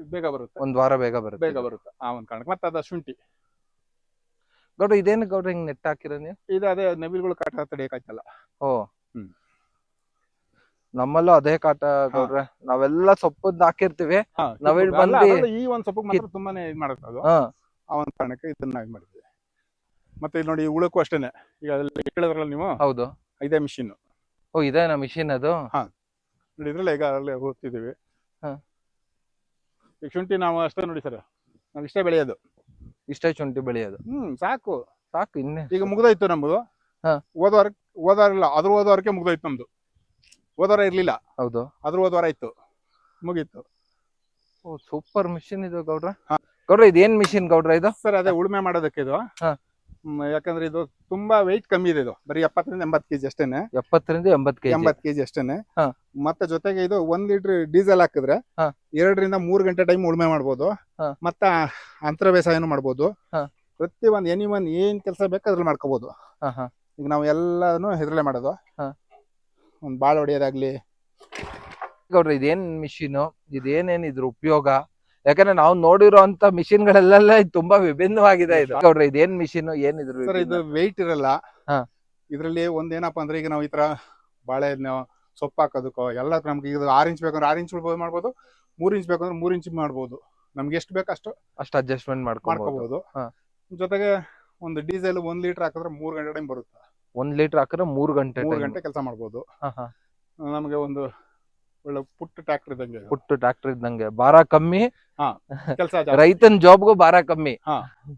S1: ಬೇಗ ಬರುತ್ತೆ.
S2: ಒಂದ್ ವಾರ ಬೇಗ ಬರುತ್ತೆ.
S1: ಬೇಗ ಬರುತ್ತೆ ಆ ಒಂದು ಕಾರಣಕ್ಕೆ. ಮತ್ತೆ ಅದ ಶುಂಠಿ.
S2: ಗೌಡ್ರ ಇದೇನು ಗೌಡ್ರ ಹಿಂಗ್ ನೆಟ್ ಹಾಕಿರೋ ನೀವು?
S1: ಇದು ಅದೇ ನವಿಲ್ಗಳು ಕಾಟ ತಡೆಯಕ್ಕಾಯ್ತಲ್ಲ
S2: ಓ.
S1: ಹ್ಮ್.
S2: ನಮ್ಮಲ್ಲೂ ಅದೇ ಕಾಟ ಗೌಡ್ರೆ. ನಾವೆಲ್ಲ ಸೊಪ್ಪದ್ ಹಾಕಿರ್ತೀವಿ.
S1: ಹಾ,
S2: ನವಿಲ್
S1: ಅಲ್ಲ,
S2: ಬಂದು-
S1: ಈ ಒಂದು ಸೊಪ್ಪು ಮಾತ್ರ ತುಂಬಾನೇ ಇದು ಮಾಡುತ್ತೆ ಅದು.
S2: ಹಾ.
S1: ಆ ಒಂದು ಕಾರಣಕ್ಕೆ ಇದನ್ನ ಇದು ಮಾಡಿದ್ವಿ. ಮತ್ತೆ ಇಲ್ಲಿ ನೋಡಿ ಉಳಕ್ಕೂ ಅಷ್ಟೇನೆ. ಈಗ ಅದ್ರಲ್ಲಿ ಕೇಳಿದ್ರಲ್ಲ ನೀವು
S2: ಹೌದು.
S1: ಇದೇ ಮಿಷಿನ್
S2: ಓ ಇದೇನಾ ಮಿಷಿನ್ ಅದು?
S1: ನೋಡಿ ಇದ್ರಲ್ಲ ಈಗ ಅಲ್ಲೇ ಹೋಗ್ತಿದೀವಿ
S2: ಹಾ.
S1: ಈಗ ಶುಂಠಿ ನಾವು ಅಷ್ಟೇ ನೋಡಿ ಸರ್. ನಾವು ಇಷ್ಟೇ ಬೆಳೆಯೋದು.
S2: ಇಷ್ಟೇ ಶುಂಠಿ ಬೆಳೆಯೋದು?
S1: ಹ್ಮ್ ಸಾಕು.
S2: ಸಾಕು ಇನ್ನೇ.
S1: ಈಗ ಮುಗ್ದೋಯ್ತು ನಮ್ಮದು
S2: ಹಾ.
S1: ಹೋದವಾರ ಹೋದವಾರ ಇಲ್ಲ ಅದ್ರ ಹೋದವಾರಕ್ಕೆ ಮುಗ್ದೋಯ್ತು ನಮ್ದು. ಹೋದವಾರ ಇರ್ಲಿಲ್ಲ.
S2: ಹೌದು.
S1: ಅದ್ರ ಹೋದವಾರ ಇತ್ತು ಮುಗೀತು.
S2: ಓ ಸೂಪರ್ ಮಿಷಿನ್ ಇದು ಗೌಡ್ರ.
S1: ಹಾ.
S2: ಗೌಡ್ರ ಇದೇನ್ ಮಿಷಿನ್ ಗೌಡ್ರ ಇದು?
S1: ಸರ್ ಅದೇ ಉಳುಮೆ ಮಾಡೋದಕ್ಕೆ ಇದು.
S2: ಹಾ.
S1: ಯಾಕಂದ್ರೆ ಇದು ತುಂಬಾ ವೆಯ್ಟ್ ಕಮ್ಮಿ ಇದೆ ಇದು. ಬರೀ ಎಪ್ಪತ್ತರಿಂದ ಎಂಬತ್ತು ಕೆಜಿ ಅಷ್ಟೇನೆ.
S2: ಎಪ್ಪತ್ತರಿಂದ ಎಂಬತ್ ಕೆಜಿ.
S1: ಎಂಬತ್ತು ಕೆಜಿ ಅಷ್ಟೇನೆ.
S2: ಹಾ.
S1: ಮತ್ತೆ ಜೊತೆಗೆ ಇದು ಒಂದ್ ಲೀಟರ್ ಡೀಸೆಲ್ ಹಾಕಿದ್ರೆ
S2: ಹಾ.
S1: ಎರಡರಿಂದ ಮೂರ್ ಗಂಟೆ ಟೈಮ್ ಉಳುಮೆ ಮಾಡ್ಬೋದು.
S2: ಹಾ.
S1: ಮತ್ತೆ ಅಂತರ ಬೇಸಾಯನು ಮಾಡ್ಬೋದು.
S2: ಹಾ.
S1: ಪ್ರತಿ ಒಂದ್ ಎನಿ ಒನ್ ಏನ್ ಕೆಲಸ ಬೇಕು ಅದ್ರಲ್ಲಿ ಮಾಡ್ಕೋಬಹುದು
S2: ಹಾ ಹಾ.
S1: ಈಗ ನಾವು ಎಲ್ಲಾನು ಹೆದ್ರಲೆ ಮಾಡೋದು.
S2: ಹಾ.
S1: ಒಂದ್ ಬಾಳ ಹೊಡಿಯೋದಾಗ್ಲಿ
S2: ಗೌಡ್ರ ಇದೇನ್ ಮಿಷಿನ್ ಇದೇನೇನ್ ಇದ್ರ ಉಪಯೋಗ? ಯಾಕಂದ್ರೆ ನಾವು ನೋಡಿರೋಂತ ಮಿಷಿನ್ ಗಳೆಲ್ಲ ತುಂಬಾ ವಿಭಿನ್ನವಾಗಿದೆ ಇದು. ನೋಡ್ರಿ ಇದೇನ್ ಮಿಷಿನ್ ಏನ್ ಇದ್ರ
S1: ಸರ್ ಇದು ವೆಯ್ಟ್ ಇರಲ್ಲ. ಇದ್ರಲ್ಲಿ ಒಂದ್ ಏನಪ್ಪಾ ಅಂದ್ರೆ ಈಗ ನಾವು ಈ ತರ ಬಾಳೆ ಸೊಪ್ಪು ಹಾಕೋದಕ್ಕೋ ಎಲ್ಲ ನಮ್ಗೆ ಈಗ ಆರ್ ಇಂಚ್ ಬೇಕಂದ್ರೆ ಆರ್ ಇಂಚ್ ಮಾಡ್ಬೋದು ಮೂರ್ ಇಂಚ್ ಬೇಕಂದ್ರೆ ಮೂರ್ ಇಂಚ್ ಮಾಡ್ಬೋದು. ನಮ್ಗೆ ಎಷ್ಟು ಬೇಕು ಅಷ್ಟು
S2: ಅಷ್ಟು ಅಡ್ಜಸ್ಟ್ಮೆಂಟ್ ಮಾಡ್ಕೊಬಹುದು
S1: ಜೊತೆಗೆ ಒಂದು ಡೀಸೆಲ್ ಒಂದ್ ಲೀಟರ್ ಹಾಕಿದ್ರೆ ಮೂರ್ ಗಂಟೆ ಟೈಮ್ ಬರುತ್ತೆ?
S2: ಒಂದ್ ಲೀಟರ್ ಹಾಕಿದ್ರೆ ಮೂರ್ ಗಂಟೆ
S1: ಮೂರ್ ಗಂಟೆ ಕೆಲಸ ಮಾಡ್ಬೋದು. ನಮಗೆ ಒಂದು ಒಳ್ಳೆ ಪುಟ್ಟ ಟ್ರ್ಯಾಕ್ಟರ್ ಇದ್ದಂಗೆ
S2: ಪುಟ್ಟ ಟ್ರಾಕ್ಟರ್ ಇದ್ದಂಗೆ. ಭಾರ ಕಮ್ಮಿ.
S1: ಕೆಲಸ
S2: ರೈತನ ಜಾಬ್ಗೂ ಭಾರ ಕಮ್ಮಿ.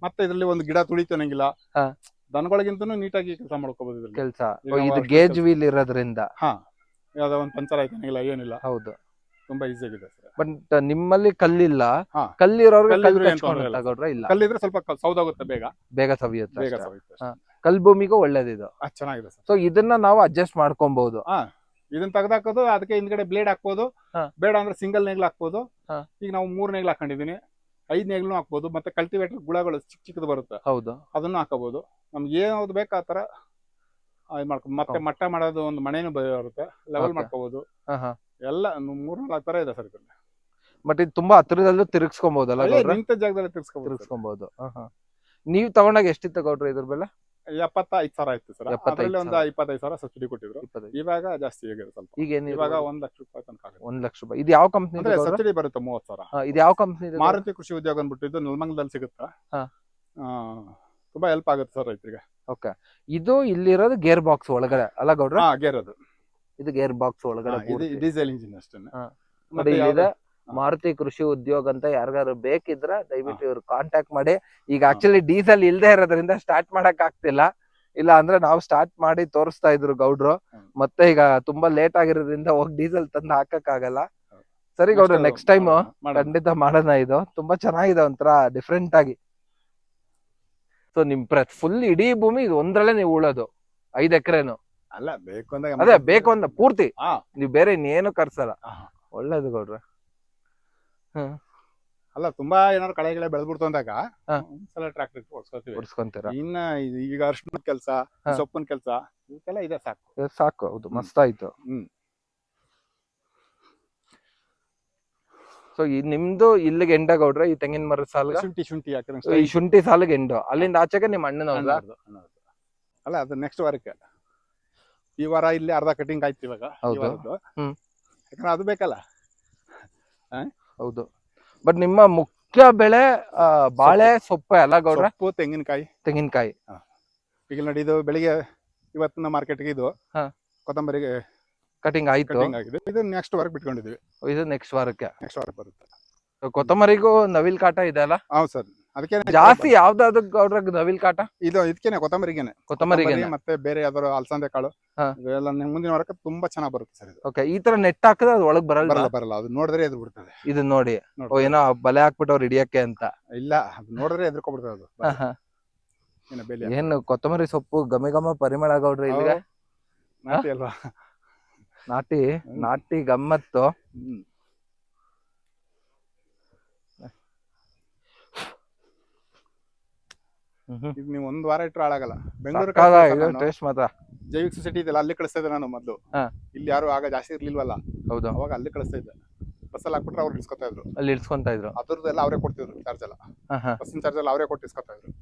S1: ಮತ್ತೆ ಇದ್ರಲ್ಲಿ ಒಂದು ಗಿಡ ತುಳಿತನಂಗಿಲ್ಲ.
S2: ಹಾ.
S1: ದನಗಳಿಗಿಂತನೂ ನೀಟಾಗಿ ಕೆಲಸ ಮಾಡ್ಕೋಬಹುದು ಕೆಲಸ
S2: ಕೆಲ್ಸ.
S1: ಈಗ
S2: ಇದು
S1: ಅಷ್ಟು
S2: ಗೇಜ್
S1: ಕೆಲ್ಸ-
S2: ವೀಲ್ ಇರೋದ್ರಿಂದ.
S1: ಯಾವ್ದೋ ಒಂದು ಪಂಚರ್ ಆಯ್ತನಂಗಿಲ್ಲ ಏನಿಲ್ಲ.
S2: ಹೌದು.
S1: ತುಂಬಾ ಈಸಿ ಆಗಿದೆ ಸರ್.
S2: ಬಟ್ ನಿಮ್ಮಲ್ಲಿ ಕಲ್ಲಿಲ್ಲ.
S1: ಹಾ.
S2: ಕಲ್ಲಿರೋರ್ಗೆ ಕಲ್ಲು
S1: ಕಲ್ಲಿದ್ರೆ ಏನ್ ತೊಂದ್ರೆ ಇಲ್ಲ.
S2: ಗೌಡ್ರ ಇಲ್ಲ.
S1: ಕಲ್ಲಿದ್ರೆ ಸ್ವಲ್ಪ ಕ- ಸೌದಾಗುತ್ತೆ ಬೇಗ.
S2: ಬೇಗ ಸವಿಯುತ್ತೆ
S1: ಬೇಗ
S2: ಅಷ್ಟೇ.
S1: ಸವಿಯುತ್ತೆ
S2: ಹಾ. ಕಲ್ ಭೂಮಿಗೂ ಒಳ್ಳೇದಿದು.
S1: ಚೆನ್ನಾಗಿದೆ ಸರ್.
S2: ಸೊ ಇದನ್ನ ನಾವು ಅಡ್ಜಸ್ಟ್ ಮಾಡ್ಕೊಬಹುದು
S1: ಇದನ್ನ ತೆಗ್ದಾಕೋದು ಅದಕ್ಕೆ ಹಿಂದ್ಗಡೆ ಬ್ಲೇಡ್ ಹಾಕ್ಬೋದು.
S2: ಹಾ.
S1: ಬೇಡ ಅಂದ್ರೆ ಸಿಂಗಲ್ ನೇಗ್ಲು ಹಾಕ್ಬೋದು.
S2: ಹಾ.
S1: ಈಗ ನಾವು ಮೂರ್ ನೇಗ್ಲು ಹಾಕೊಂಡಿದೀನಿ. ಐದ್ ನೇಗ್ಲು ಹಾಕ್ಬೋದು ಮತ್ತೆ ಕಲ್ಟಿವೇಟರ್ ಗುಳಗಳು ಚಿಕ್ಕ ಚಿಕ್ಕದು ಬರುತ್ತೆ.
S2: ಹೌದು.
S1: ಅದನ್ನು ಹಾಕೋಬಹುದು ನಮ್ಗೆ ಯಾವ್ದು ಬೇಕು ಆ ತರ ಇದು ಮಾಡ್ಕೊ ಮತ್ತೆ. ಮಟ್ಟ ಮಾಡೋದು ಒಂದು ಮನೆನೂ ಬರುತ್ತೆ. Level
S2: Okay.
S1: ಮಾಡ್ಕೋಬಹುದು ಎಲ್ಲ ಮೂರ್ ನಾಲ್ಕು ತರ ಇದೆ ಸರ್ ಮತ್ತೆ
S2: ಬಟ್ ಇದು ತುಂಬಾ ಹತ್ರದಲ್ಲೂ ತಿರುಗಿಸ್ಕೊಬಹುದಲ್ಲ ಗೌಡ್ರ?
S1: ನಿಂತ ಜಾಗದಲ್ಲಿ ತಿರ್ಸ್ಕೋಬಹುದು
S2: ತಿರುಗಿಸ್ಕೊಬಹುದು ನೀವ್ ತಗೊಂಡಾಗ ಎಷ್ಟಿತ್ತು ಗೌಡ್ರ ಇದ್ರ ಬೆಲೆ?
S1: ಎಪ್ಪತ್ತೈದು ಸಾವಿರ ಆಯ್ತು ಸರ್. ಅದರಲ್ಲಿ ಒಂದು. ಇಪ್ಪತ್ತೈದು ಸಾವಿರ ಸಬ್ಸಿಡಿ ಕೊಟ್ಟಿದ್ರು. ಇವಾಗ ಜಾಸ್ತಿ ಆಗಿದೆ ಸ್ವಲ್ಪ.
S2: ಈಗ
S1: ಇವಾಗ ಒಂದ್ ಲಕ್ಷ ರೂಪಾಯಿ ತನಕ ಆಗುತ್ತೆ.
S2: ಒಂದ್ ಲಕ್ಷ ರೂಪಾಯಿ. ಇದು ಯಾವ ಕಂಪ್ನಿ
S1: ಅಂದ್ರೆ ಸಬ್ಸಿಡಿ ಬರುತ್ತೆ ಮೂವತ್ ಸಾವಿರ.
S2: ಇದು ಯಾವ ಕಂಪ್ನಿ
S1: ಮಾರುತಿ ಕೃಷಿ ಉದ್ಯೋಗ ಅಂದ್ಬಿಟ್ಟಿದ್ದು ನೆಲಮಂಗಲದಲ್ಲಿ ಸಿಗುತ್ತಾ? ತುಂಬಾ ಹೆಲ್ಪ್ ಆಗುತ್ತೆ ಸರ್ ರೈತರಿಗೆ.
S2: ಓಕೆ. ಇದು ಇಲ್ಲಿರೋದು ಗೇರ್ ಬಾಕ್ಸ್ ಒಳಗಡೆ. ಅಲ್ಲ ಗೌಡ್ರ?
S1: ಗೇರ್ ಅದು.
S2: ಇದು ಗೇರ್ ಬಾಕ್ಸ್ ಒಳಗಡೆ.
S1: ಡೀಸೆಲ್ ಇಂಜಿನ್ ಅಷ್ಟೇ
S2: ಮಾರುತಿ ಕೃಷಿ ಉದ್ಯೋಗ ಅಂತ ಯಾರಿಗಾರು ಬೇಕಿದ್ರ ದಯವಿಟ್ಟು ಇವ್ರು ಕಾಂಟ್ಯಾಕ್ಟ್ ಮಾಡಿ. ಈಗ ಆಕ್ಚುಲಿ ಡೀಸೆಲ್ ಇಲ್ದೇ ಇರೋದ್ರಿಂದ ಸ್ಟಾರ್ಟ್ ಮಾಡಕ್ ಆಗ್ತಿಲ್ಲ. ಇಲ್ಲ ಅಂದ್ರೆ ನಾವು ಸ್ಟಾರ್ಟ್ ಮಾಡಿ ತೋರಿಸ್ತಾ ಇದ್ರು ಗೌಡ್ರು. ಮತ್ತೆ ಈಗ ತುಂಬಾ ಲೇಟ್ ಆಗಿರೋದ್ರಿಂದ ಹೋಗಿ ಡೀಸೆಲ್ ತಂದು ಹಾಕಕ್ ಆಗಲ್ಲ. ಸರಿ ಗೌಡ್ರು ನೆಕ್ಸ್ಟ್ ಟೈಮ್. ಖಂಡಿತ ಮಾಡೋಣ ಇದು. ತುಂಬಾ ಚೆನ್ನಾಗಿದೆ ಒಂಥರ ಡಿಫ್ರೆಂಟ್ ಆಗಿ. ಸೊ ನಿಮ್ ಫುಲ್ ಇಡೀ ಭೂಮಿ ಇದು ಒಂದ್ರಲ್ಲೇ ನೀವು ಉಳೋದು. ಐದ್ ಎಕರೆನು.
S1: ಅಲ್ಲ ಬೇಕು ಅಂದಾಗ
S2: ಅದೇ ಬೇಕು ಅಂದ ಪೂರ್ತಿ. ನೀವು ಬೇರೆ ಇನ್ನೇನು ಕರ್ಸಲ್ಲ. ಒಳ್ಳೇದು ಗೌಡ್ರ.
S1: ಅಲ್ಲ ತುಂಬಾ ಏನಾದ್ರು ಕಳೆ ಗಿಳೆ ಬೆಳೆದ್ಬಿಡ್ತು ಅಂದಾಗ
S2: ಸಲ
S1: ಒಂದ್ಸಲ ಟ್ರಾಕ್ಟರ್ ಓಡಿಸ್ಕೊತೀವಿ ಇನ್ನ ಇದು ಈಗ ಅರ್ಶಿನ ಕೆಲಸ
S2: ಹಾ.
S1: ಸೊಪ್ಪಿನ ಕೆಲಸ ಇದಕ್ಕೆಲ್ಲ ಇದೆ ಸಾಕು
S2: ಇದು ಸಾಕು ಹೌದು
S1: ಹ್ಮ್.
S2: ಮಸ್ತ್ ಆಯ್ತು
S1: ಹ್ಮ್.
S2: ಸೊ ಈ ನಿಮ್ದು ಇಲ್ಲಿಗೆ ಎಂಡ ಗೌಡ್ರ ಈ ತೆಂಗಿನ ಮರದ ಸಾಲ್ಗ
S1: ಶುಂಠಿ ಶುಂಠಿ
S2: ಈ ಶುಂಠಿ ಸಾಲಿಗೆ ಎಂಡು ಅಲ್ಲಿಂದ ಆಚೆಗೆ ನಿಮ್ಮ ಅಣ್ಣನ.
S1: ಅಲ್ಲ ಅದು ನೆಕ್ಸ್ಟ್ ವಾರಕ್ಕೆ ಈ ವಾರ ಇಲ್ಲಿ ಅರ್ಧ ಕಟಿಂಗ್ ಆಯ್ತು ಇವಾಗ ಈ
S2: ಹೌದು.
S1: ವಾರದ್ದು.
S2: ಹ್ಮ್.
S1: ಯಾಕಂದ್ರೆ ಅದು ಬೇಕಲ್ಲ
S2: ಹೌದು. ಬಟ್ ನಿಮ್ಮ ಮುಖ್ಯ ಬೆಳೆ ಆ, ಬಾಳೆ ಸೊಪ್ಪು. ಅಲ್ಲ ಗೌಡ್ರ?
S1: ಸೊಪ್ಪು ತೆಂಗಿನಕಾಯಿ.
S2: ತೆಂಗಿನಕಾಯಿ.
S1: ಈಗ ನೋಡಿ ಇದು ಬೆಳಿಗ್ಗೆ ಇವತ್ತಿನ ಮಾರ್ಕೆಟ್ಗೆ ಇದು
S2: ಹಾ.
S1: ಕೊತ್ತಂಬರಿಗೆ
S2: ಕಟಿಂಗ್ ಆಯ್ತು.
S1: ಕಟಿಂಗ್ ಆಗಿದೆ. ಇದು ನೆಕ್ಸ್ಟ್ ವಾರಕ್ಕೆ ಬಿಟ್ಕೊಂಡಿದ್ವಿ
S2: ಇದು ನೆಕ್ಸ್ಟ್ ವಾರಕ್ಕೆ.
S1: ನೆಕ್ಸ್ಟ್ ವಾರಕ್ಕೆ ಬರುತ್ತೆ.
S2: ಕೊತ್ತಂಬರಿಗೂ ನವಿಲ್ ಕಾಟ ಇದೆ ಅಲ್ಲ?
S1: ಹೌದು ಸರ್. ಅದಕ್ಕೆ
S2: ಜಾಸ್ತಿ ಯಾವ್ದಾದ್ರು ಗೌಡ್ರ ನವಿಲ್ ಕಾಟ?
S1: ಇದು ಇದಕ್ಕೇನೆ ಕೊತ್ತಂಬರಿಗೆನೆ.
S2: ಕೊತ್ತಂಬರಿಗೆ
S1: ಕೊತ್ತಂಬರಿ ಮತ್ತೆ ಬೇರೆ ಯಾವ್ದಾದ್ರು ಅಲ್ಸಂದೆ ಕಾಳು. ಇವೆಲ್ಲ ಮುಂದಿನ ವಾರಕ್ಕೆ ತುಂಬಾ ಚೆನ್ನಾಗಿ ಬರುತ್ತೆ ಸರ್
S2: ಓಕೆ ಈ ತರ ನೆಟ್ ಹಾಕಿದ್ರೆ ಅದು ಒಳಗ್ ಬರಲ್ಲ
S1: ಬರಲ್ಲ ಬರಲ್ಲ. ಅದು ನೋಡಿದ್ರೆ ಎದ್ ಬಿಡ್ತದೆ
S2: ಇದು ನೋಡಿ. ಓ ಏನೋ ಬಲೆ ಹಾಕ್ಬಿಟ್ಟವ್ರು ಹಿಡಿಯಕ್ಕೆ ಅಂತ.
S1: ಇಲ್ಲ ಅದು ನೋಡಿದ್ರೆ ಎದ್ರುಕೊಬಿಡ್ತದೆ ಅದು. ಏನು
S2: ಕೊತ್ತಂಬರಿ ಸೊಪ್ಪು ಗಮಿ ಗಮ ಪರಿಮಳ ಗೌಡ್ರಿ ಇಲ್ಲಿಗೆ?
S1: ನಾಟಿ ಅಲ್ವಾ?
S2: ನಾಟಿ ನಾಟಿ ಗಮ್ಮತ್ತು.
S1: ಈಗ ನೀವು ಒಂದ್ ವಾರ ಇಟ್ಟರು ಹಾಳಾಗಲ್ಲ. ಬೆಂಗಳೂರು
S2: ಟೇಸ್ಟ್ ಮಾತ್ರ.
S1: ಜೈವಿಕ ಸೊಸೈಟಿ ಇದೆಲ್ಲ ಅಲ್ಲಿ ಕಳಿಸ್ತಾ ಇದ್ದೆ ನಾನು ಮೊದಲು. ಇಲ್ಲಿ ಯಾರು ಆಗ ಜಾಸ್ತಿ ಇರ್ಲಿಲ್ವಲ್ಲ?
S2: ಹೌದು.
S1: ಅವಾಗ ಅಲ್ಲಿ ಕಳಿಸ್ತಾ ಇದ್ದೆ. ಬಸ್ಸಲ್ಲಿ ಹಾಕ್ಬಿಟ್ರೆ ಅವ್ರು ಇಳಿಸ್ಕೊತಾ ಇದ್ರು.
S2: ಅಲ್ಲಿ ಇಡ್ಸ್ಕೊಂತ ಇದ್ರು.
S1: ಅದ್ರದ್ದು ಎಲ್ಲ ಅವರೇ ಕೊಡ್ತಿದ್ರು ಚಾರ್ಜ್ ಎಲ್ಲ. ಬಸ್ಸಿನ ಚಾರ್ಜ್ ಎಲ್ಲ ಅವರೇ ಕೊಟ್ಟು ಇಸ್ಕೊತಾ ಇದ್ರು.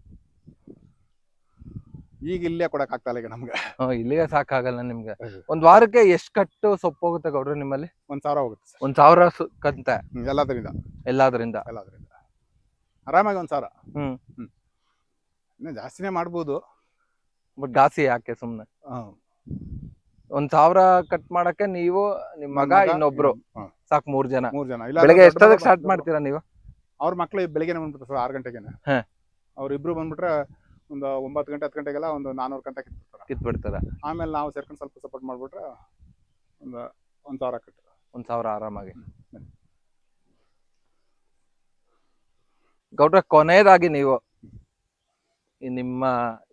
S1: ಈಗ ಇಲ್ಲೇ ಕೊಡಕ್ ಆಗ್ತಾ ಇಲ್ಲ ಈಗ ನಮ್ಗೆ.
S2: ಹ್ಮ್, ಇಲ್ಲಿಗೆ ಸಾಕಾಗಲ್ಲ ನಿಮ್ಗೆ. ಒಂದ್ ವಾರಕ್ಕೆ ಎಷ್ಟ್ ಕಟ್ಟು ಸೊಪ್ಪು ಹೋಗುತ್ತೆ ಗೌಡ್ರು ನಿಮ್ಮಲ್ಲಿ?
S1: ಒಂದ್ ಸಾವಿರ ಹೋಗುತ್ತೆ
S2: ಒಂದ್ ಸಾವಿರ ಕಂತೆ.
S1: ಎಲ್ಲಾದ್ರಿಂದ ಎಲ್ಲಾದ್ರಿಂದ.
S2: ಎಲ್ಲಾದ್ರಿಂದ.
S1: ಎಲ್ಲದರಿಂದ. ಆರಾಮಾಗಿ ಒಂದ್ ಸಾವಿರ.
S2: ಹ್ಮ್.
S1: ಇನ್ನು ಜಾಸ್ತಿನೇ ಮಾಡ್ಬೋದು.
S2: ಬಟ್ ಜಾಸ್ತಿ ಯಾಕೆ
S1: ಸುಮ್ಮನೆ.
S2: ಒಂದ್ ಸಾವಿರ ಕಟ್ ಮಾಡಕ್ಕೆ ನೀವು ನಿಮ್ ಮಗ
S1: ನನ್
S2: ಇನ್ನೊಬ್ರು.
S1: ಸಾಕು
S2: ಸಾಕ್ ಮೂರ್ ಜನ.
S1: ಮೂರ್ ಜನ.
S2: ಬೆಳಗ್ಗೆ ಎಷ್ಟೊತ್ತಿಗೆ ಸ್ಟಾರ್ಟ್ ಮಾಡ್ತೀರಾ ನೀವು?
S1: ಅವ್ರ ಮಕ್ಳು ಬೆಳಿಗ್ಗೆ ಬಂದ್ಬಿಡ್ತಾರೆ ಸರ್ ಆರು ಗಂಟೆಗೆ
S2: ಹಾ.
S1: ಅವ್ರಿಬ್ರು ಬಂದ್ಬಿಟ್ರೆ ಒಂದು ಒಂಬತ್ತು ಗಂಟೆ ಹತ್ತು ಗಂಟೆಗೆಲ್ಲ ಒಂದು ನಾನೂರು ಗಂಟೆ ಕಿತ್ಬಿಡ್ತಾರೆ.
S2: ಕಿತ್ ಬಿಡ್ತಾರ
S1: ಆಮೇಲೆ ನಾವು ಸೇರ್ಕೊಂಡು ಸ್ವಲ್ಪ ಸಪೋರ್ಟ್ ಮಾಡ್ಬಿಟ್ರೆ ಒಂದು ಒಂದ್ ಸಾವಿರ ಕಟ್ಟು
S2: ಒಂದ್ ಸಾವಿರ ಆರಾಮಾಗಿ. ಗೌಡ್ರ ಕೊನೆಯದಾಗಿ ನೀವು. ನಿಮ್ಮ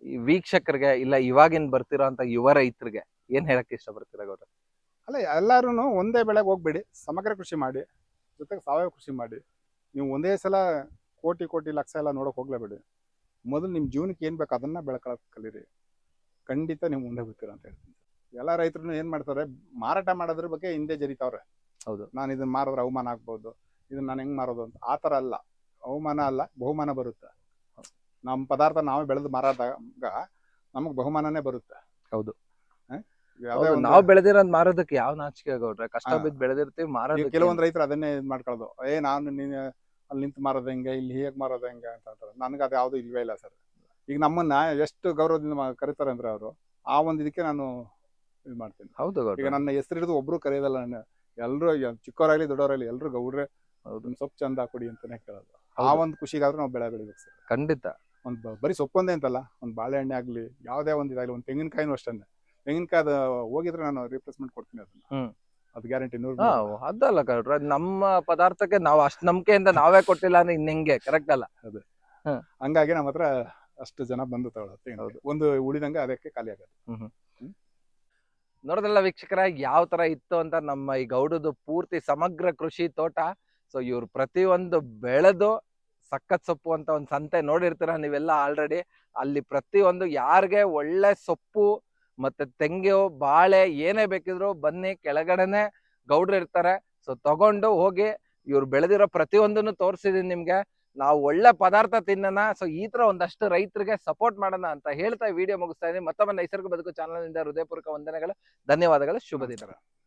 S2: ಈ ವೀಕ್ಷಕರಿಗೆ ಇಲ್ಲ ಇವಾಗಿನ್ ಬರ್ತಿರೋ ಅಂತ ಯುವ ರೈತರಿಗೆ ಏನ್ ಹೇಳಕ್ ಇಷ್ಟಪಡ್ತೀರಾ ಗೌಡ
S1: ಅಲ್ಲ ಎಲ್ಲಾರು ಒಂದೇ ಬೆಳೆಗೆ ಹೋಗ್ಬೇಡಿ ಸಮಗ್ರ ಕೃಷಿ ಮಾಡಿ ಜೊತೆಗೆ ಸಾವಯವ ಕೃಷಿ ಮಾಡಿ. ನೀವು ಒಂದೇ ಸಲ ಕೋಟಿ ಕೋಟಿ ಲಕ್ಷ ಎಲ್ಲ ನೋಡೋಕೆ ಹೋಗ್ಲೇಬೇಡಿ ಮೊದಲು ನಿಮ್ಮ ಜೀವನಕ್ಕೆ ಏನು ಬೇಕು ಅದನ್ನ ಬೆಳ್ಕೊಳಕ್ ಕಲೀರಿ. ಖಂಡಿತ ನೀವು ಮುಂದೆ ಬರ್ತೀರ ಅಂತ ಹೇಳ್ತೀನಿ. ಎಲ್ಲ ರೈತರು ಏನು ಮಾಡ್ತಾರೆ ಮಾರಾಟ ಮಾಡೋದ್ರ ಬಗ್ಗೆ ಹಿಂದೆ ಜರಿತಾವ್ರೆ.
S2: ಹೌದು.
S1: ನಾನು ಇದನ್ನ ಮಾರಿದ್ರೆ ಅವಮಾನ ಆಗ್ಬೋದು ಇದನ್ನ ನಾನು ಹೆಂಗ್ ಮಾರೋದು ಅಂತ. ಆ ಥರ ಅಲ್ಲ. ಅವಮಾನ ಅಲ್ಲ ಬಹುಮಾನ ಬರುತ್ತೆ. ನಮ್ಮ ಪದಾರ್ಥ ನಾವೇ ಬೆಳೆದು ಮಾರಾದಾಗ ನಮಗೆ ಬಹುಮಾನನೇ ಬರುತ್ತೆ.
S2: ಹೌದು.
S1: ಯಾವ್ದೇ ಒಂದು-
S2: ನಾವು ಬೆಳೆದಿರೋ ಮಾರೋದಕ್ಕೆ ಯಾವ ನಾಚಿಕೆ ಗೌಡ್ರೆ ಕಷ್ಟ
S1: ಹಾ.
S2: ಬಿದ್ದು ಬೆಳೆದಿರ್ತೀವಿ
S1: ಮಾರೋದು
S2: ಮಾರೋದಕ್ಕೆ
S1: ಕೆಲವೊಂದು ರೈತರು ಅದನ್ನೇ ಇದು ಮಾಡ್ಕೊಳ್ಳೋದು ಏ ನಾನು ನೀನು ಅಲ್ಲಿ ನಿಂತು ಮಾರೋದು ಹೆಂಗೆ ಇಲ್ಲಿ ಹೇಗೆ ಮಾರೋದು ಹೆಂಗೆ ಅಂತ ಅಂತಾರೆ ನನಗೆ ಅದು ಯಾವುದು ಇಲ್ವೇ ಇಲ್ಲ ಸರ್. ಈಗ ನಮ್ಮನ್ನ ಎಷ್ಟು ಗೌರವದಿಂದ ಮಾ- ಕರೀತಾರೆ ಅಂದ್ರೆ ಅವರು ಆ ಒಂದು ಇದಕ್ಕೆ ನಾನು ಇದು ಮಾಡ್ತೀನಿ.
S2: ಹೌದು
S1: ಈಗ
S2: ಗೌಡ್ರೆ
S1: ನನ್ನ ಹೆಸರು ಹಿಡಿದು ಒಬ್ರು ಕರೆಯೋದಲ್ಲ ನಾನು ಎಲ್ಲರೂ ಚಿಕ್ಕವರಾಗ್ಲಿ ದೊಡ್ಡವರಾಗ್ಲಿ ಎಲ್ಲರೂ ಗೌಡ್ರೆ
S2: ಹೌದು.
S1: ಒಂದು ಸೊಪ್ಪು ಚಂದ ಕೊಡಿ ಅಂತಾನೆ ಕೇಳೋದು. ಆ
S2: ಹೌದು.
S1: ಒಂದು ಖುಷಿಗಾದ್ರೂ ನಾವು ಬೆಳೆ ಬೆಳಿಬೇಕು ಸರ್.
S2: ಖಂಡಿತ.
S1: ಒಂದು ಬರೀ ಸೊಪ್ಪೊಂದೇ ಅಂತಲ್ಲ ಒಂದು ಬಾಳೆಹಣ್ಣೆ ಆಗಲಿ ಯಾವುದೇ ಒಂದು ಇದಾಗಲಿ ಒಂದು ತೆಂಗಿನಕಾಯಿನೂ ಅಷ್ಟೇ ತೆಂಗಿನಕಾಯಿ ಅದು ಹೋಗಿದ್ರೆ ನಾನು ರಿಪ್ಲೇಸ್ಮೆಂಟ್ ಕೊಡ್ತೀನಿ ಅದನ್ನ.
S2: ಹ್ಮ್.
S1: ಅದು ಗ್ಯಾರಂಟಿ ನೂರು
S2: ಹಾ ಅದಲ್ಲ ಗೌಡ್ರೆ ನಮ್ಮ ಪದಾರ್ಥಕ್ಕೆ ನಾವು ಅಷ್ಟು ನಂಬಿಕೆಯಿಂದ ನಾವೇ ಕೊಟ್ಟಿಲ್ಲ ಅಂದ್ರೆ ಇನ್ ಹೆಂಗೆ? ಕರೆಕ್ಟ್ ಅಲ್ಲ?
S1: ಹಂಗಾಗಿ ನಮ್ಮ ಹತ್ರ ಅಷ್ಟು ಜನ ಬಂದು ತಗೊಳತ್ತೆ
S2: ಹೌದು.
S1: ಒಂದು ಉಳಿದಂಗೆ ಅದಕ್ಕೆ ಖಾಲಿ ಆಗುತ್ತೆ
S2: ನೋಡಿದ್ರಲ್ಲ ವೀಕ್ಷಕರ ಯಾವ ತರ ಇತ್ತು ಅಂತ ನಮ್ಮ ಈ ಗೌಡದು ಪೂರ್ತಿ ಸಮಗ್ರ ಕೃಷಿ ತೋಟ. ಸೊ ಇವ್ರು ಪ್ರತಿಯೊಂದು ಬೆಳೆದು ಸಖತ್ ಸೊಪ್ಪು ಅಂತ ಒಂದು ಸಂತೆ ನೋಡಿರ್ತೀರ ನೀವೆಲ್ಲ ಆಲ್ರೆಡಿ ಅಲ್ಲಿ ಪ್ರತಿಯೊಂದು ಯಾರಿಗೆ ಒಳ್ಳೆ ಸೊಪ್ಪು ಮತ್ತೆ ತೆಂಗು ಬಾಳೆ ಏನೇ ಬೇಕಿದ್ರು ಬನ್ನಿ ಕೆಳಗಡೆನೆ ಗೌಡ್ರು ಇರ್ತಾರೆ. ಸೊ ತಗೊಂಡು ಹೋಗಿ ಇವ್ರು ಬೆಳೆದಿರೋ ಪ್ರತಿಯೊಂದನ್ನು ತೋರಿಸಿದೀನಿ ನಿಮ್ಗೆ. ನಾವು ಒಳ್ಳೆ ಪದಾರ್ಥ ತಿನ್ನೋಣ. ಸೊ ಈ ತರ ಒಂದಷ್ಟು ರೈತರಿಗೆ ಸಪೋರ್ಟ್ ಮಾಡೋಣ ಅಂತ ಹೇಳ್ತಾ ವಿಡಿಯೋ ಮುಗಿಸ್ತಾ ಇದ್ದೀನಿ. ಮತ್ತೊಮ್ಮೆ ನೈಸರ್ಗ ಬದುಕು ಚಾನಲ್ನಿಂದ ಹೃದಯಪೂರ್ವಕ ವಂದನೆಗಳು. ಧನ್ಯವಾದಗಳು. ಶುಭ ದಿನ.
S1: ನಮಸ್ಕಾರ.